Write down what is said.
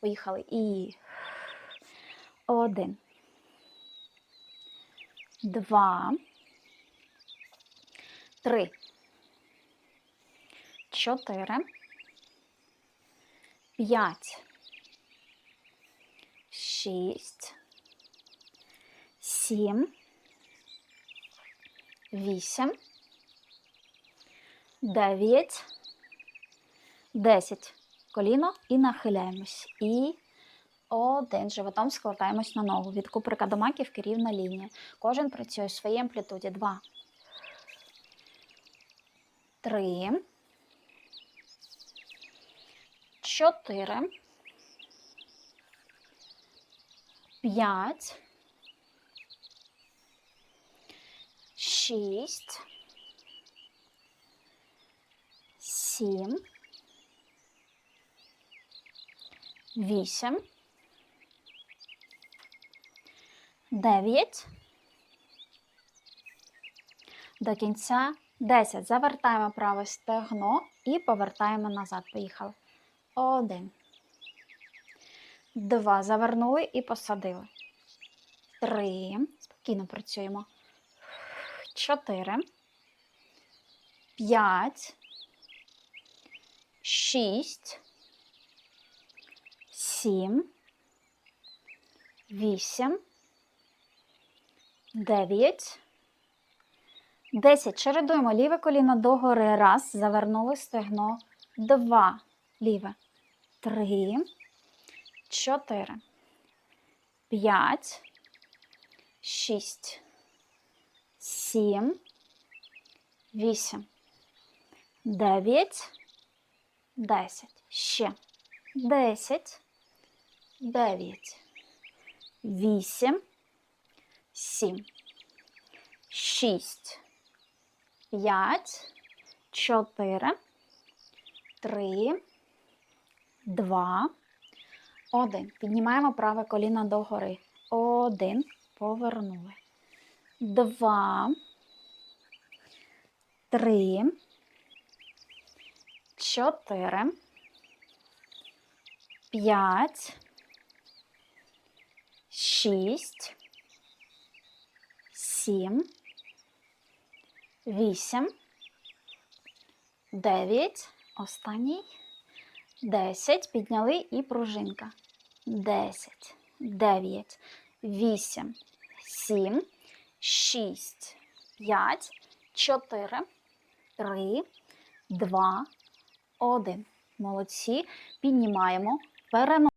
Поїхали. І один. Два. Три. Чотири. П'ять. Шість. Сім. Вісім. Дев'ять. Десять. Коліно і нахиляємось. І один. Животом складаємось на ногу. Від куприка до маківки рівна лінія. Кожен працює в своїй амплітуді. Два. Три. Чотири. П'ять. Шість. Сім. Вісім. Дев'ять. До кінця 10. Завертаємо праве стегно і повертаємо назад. Поїхали. Один. Два. Завернули і посадили. Три. Спокійно працюємо. Чотири. П'ять. Шість. Сім. Вісім. Дев'ять. Десять. Чередуємо ліве коліно догори. Раз. Завернули стегно. Два. Ліве. Три. Чотири. П'ять. Шість. Сім. Вісім. Дев'ять. Десять. Ще. Десять. Дев'ять. Вісім. Сім. Шість. П'ять. Чотири. Три. Два. Один. Піднімаємо праве коліно догори. Один. Повернули. Два. Три. Чотири. П'ять. Шість. Сім. Вісім. Дев'ять. Останній. Десять. Підняли і пружинка. Десять. Дев'ять. Вісім. Сім. Шість. П'ять. Чотири. Три. Два. Один. Молодці. Піднімаємо. Переносимо.